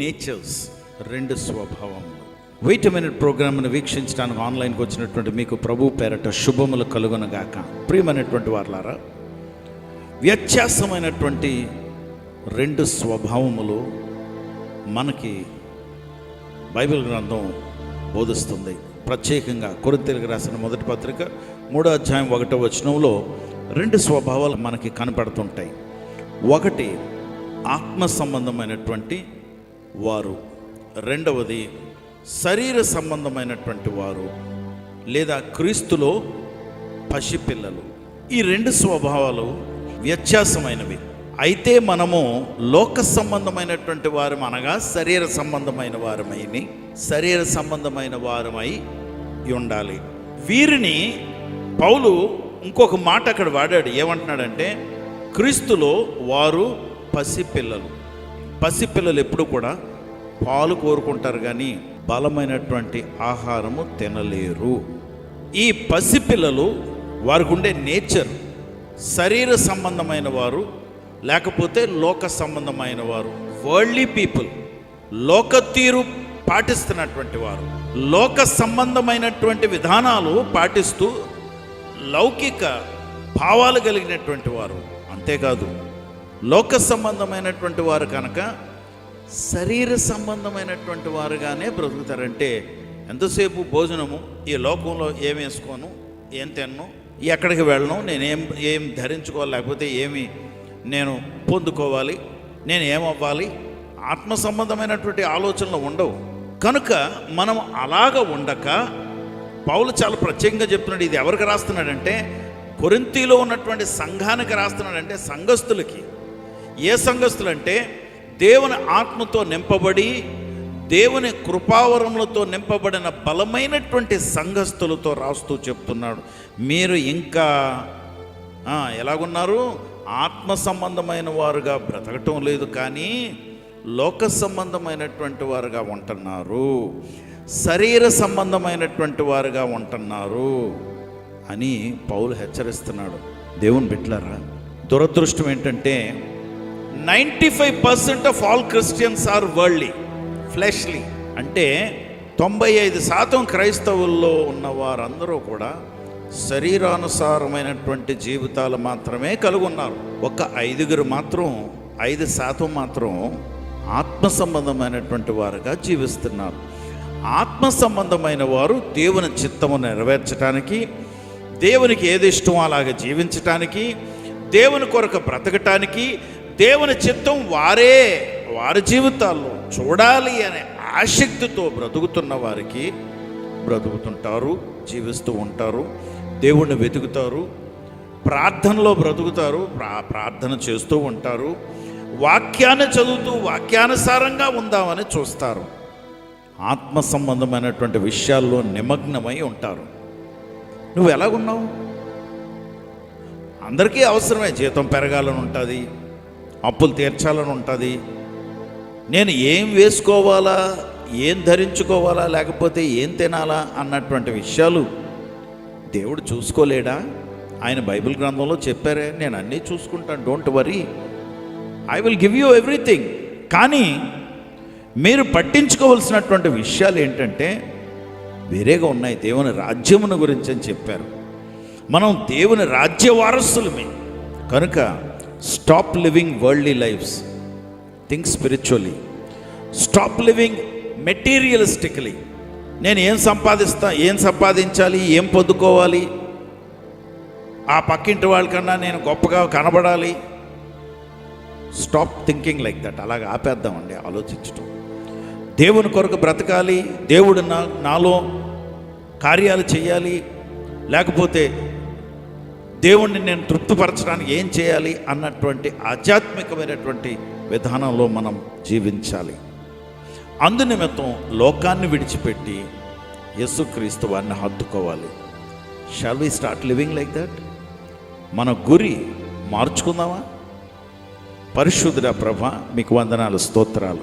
Nature's రెండు స్వభావములు. Wait minute ప్రోగ్రామ్ను వీక్షించడానికి ఆన్లైన్కి వచ్చినటువంటి మీకు ప్రభు పేరట శుభములు కలుగునగాక. ప్రియమైనటువంటి వారులారా వ్యత్యాసమైనటువంటి రెండు స్వభావములు మనకి బైబిల్ గ్రంథం బోధిస్తుంది. ప్రత్యేకంగా కొరింతలకు రాసిన మొదటి పత్రిక మూడో అధ్యాయం ఒకటో వచనంలో రెండు స్వభావాలు మనకి కనపడుతుంటాయి. ఒకటి ఆత్మ సంబంధమైనటువంటి వారు. రెండవది శరీర సంబంధమైనటువంటి వారు లేదా క్రీస్తులో పసిపిల్లలు. ఈ రెండు స్వభావాలు వ్యత్యాసమైనవి. అయితే మనము లోక సంబంధమైనటువంటి వారం అనగా శరీర సంబంధమైన వారమైని శరీర సంబంధమైన వారమై ఉండాలి. వీరిని పౌలు ఇంకొక మాట అక్కడ వాడాడు. ఏమంటున్నాడంటే క్రీస్తులో వారు పసిపిల్లలు. పసిపిల్లలు ఎప్పుడు కూడా పాలు కోరుకుంటారు కానీ బలమైనటువంటి ఆహారము తినలేరు. ఈ పసిపిల్లలు వారికి ఉండే నేచర్ శరీర సంబంధమైన వారు లేకపోతే లోక సంబంధమైన వారు వరల్డ్లీ పీపుల్ లోక తీరు పాటిస్తున్నటువంటి వారు లోక సంబంధమైనటువంటి విధానాలు పాటిస్తూ లౌకిక భావాలు కలిగినటువంటి వారు అంతేకాదు లోక సంబంధమైనటువంటి వారు కనుక శరీర సంబంధమైనటువంటి వారుగానే బ్రతుకుతారంటే ఎంతసేపు భోజనము? ఈ లోకంలో ఏం వేసుకోను? ఏం తిన్ను? ఎక్కడికి వెళ్ళను? నేనేం ఏం ధరించుకోవాలి? లేకపోతే ఏమి నేను పొందుకోవాలి? నేను ఏమవ్వాలి? ఆత్మ సంబంధమైనటువంటి ఆలోచనలు ఉండవు. కనుక మనం అలాగ ఉండక పౌలు చాలా ప్రత్యేకంగా చెప్తున్నాడు ఇది ఎవరికి రాస్తున్నాడంటే కొరింతీలో ఉన్నటువంటి సంఘానికి రాస్తున్నాడంటే సంఘస్థులకి. ఏ సంఘస్థులు అంటే దేవుని ఆత్మతో నింపబడి దేవుని కృపావరములతో నింపబడిన బలమైనటువంటి సంఘస్థులతో రాస్తూ చెప్తున్నాడు. మీరు ఇంకా ఎలాగున్నారు? ఆత్మ సంబంధమైన వారుగా బ్రతకటం లేదు కానీ లోక సంబంధమైనటువంటి వారుగా ఉంటున్నారు. శరీర సంబంధమైనటువంటి వారుగా ఉంటున్నారు అని పౌలు హెచ్చరిస్తున్నాడు. దేవుని బిట్లారా దురదృష్టం ఏంటంటే ninety five percent of all Christians are worldly fleshly అంటే తొంభై ఐదు శాతం క్రైస్తవుల్లో ఉన్న వారందరూ కూడా శరీరానుసారమైనటువంటి జీవితాలు మాత్రమే కలిగి ఉన్నారు ఒక ఐదుగురు మాత్రం ఐదు శాతం మాత్రం ఆత్మ సంబంధమైనటువంటి వారుగా జీవిస్తున్నారు. ఆత్మ సంబంధమైన వారు దేవుని చిత్తము నెరవేర్చడానికి దేవునికి ఏది ఇష్టమో అలాగ జీవించటానికి దేవుని కొరకు బ్రతకటానికి దేవుని చిత్తం వారే వారి జీవితాల్లో చూడాలి అనే ఆసక్తితో బ్రతుకుతున్న వారికి బ్రతుకుతుంటారు జీవిస్తూ ఉంటారు దేవుణ్ణి వెతుకుతారు ప్రార్థనలో బ్రతుకుతారు ప్రా ప్రార్థన చేస్తూ ఉంటారు వాక్యాన్ని చదువుతూ వాక్యానుసారంగా ఉందామని చూస్తారు. ఆత్మ సంబంధమైనటువంటి విషయాల్లో నిమగ్నమై ఉంటారు. నువ్వు ఎలాగున్నావు? అందరికీ అవసరమే జీతం పెరగాలని ఉంటుంది అప్పులు తీర్చాలని ఉంటుంది. నేను ఏం వేసుకోవాలా ఏం ధరించుకోవాలా లేకపోతే ఏం తినాలా అన్నటువంటి విషయాలు దేవుడు చూసుకోలేడా? ఆయన బైబిల్ గ్రంథంలో చెప్పారే నేను అన్నీ చూసుకుంటాను don't worry I will give you everything కానీ మీరు పట్టించుకోవలసినటువంటి విషయాలు ఏంటంటే వేరేగా ఉన్నాయి. దేవుని రాజ్యమును గురించి అని చెప్పారు. మనం దేవుని రాజ్య వారసులమే. కనుక stop living worldly lifes think spiritually stop living materialistically నేను ఏం సంపాదిస్తా ఏం సంపాదించాలి ఏం పొందుకోవాలి? ఆ పక్కింటి వాళ్ళకన్నా నేను గొప్పగా కనబడాలి. స్టాప్ థింకింగ్ లైక్ దట్ అలాగ ఆపేద్దామండి ఆలోచించటం. దేవుని కొరకు బ్రతకాలి దేవుడు నా నాలో కార్యాలు చేయాలి. లేకపోతే దేవుణ్ణి నేను తృప్తిపరచడానికి ఏం చేయాలి అన్నటువంటి ఆధ్యాత్మికమైనటువంటి విధానంలో మనం జీవించాలి. అందునిమిత్తం లోకాన్ని విడిచిపెట్టి యేసుక్రీస్తు వారిని హత్తుకోవాలి. Shall we start living like that మన గురి మార్చుకుందామా? పరిశుద్ధుడ ప్రభ మీకు వందనాలు స్తోత్రాలు.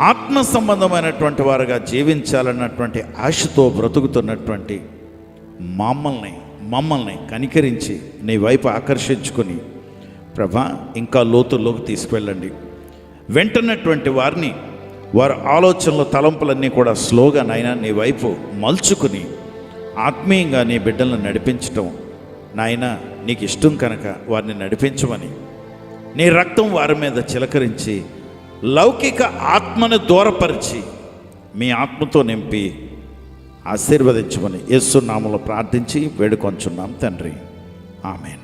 ఆత్మ సంబంధమైనటువంటి వారుగా జీవించాలన్నటువంటి ఆశతో బ్రతుకుతున్నటువంటి మమ్మల్ని మమ్మల్ని కనికరించి నీ వైపు ఆకర్షించుకొని ప్రభా ఇంకా లోతుల్లోకి తీసుకువెళ్ళండి వెంటనటువంటి వారిని వారి ఆలోచనలు తలంపులన్నీ కూడా స్లోగా నాయన నీ వైపు మలుచుకుని ఆత్మీయంగా నీ బిడ్డలను నడిపించటం. నాయన నీకు ఇష్టం కనుక వారిని నడిపించమని. నీ రక్తం వారి మీద చిలకరించి లౌకిక ఆత్మను దూరపరిచి మీ ఆత్మతో నింపి ఆశీర్వదించమని యేసు నామములో ప్రార్థించి వేడుకొంచున్నాం తండ్రి. ఆమెన్.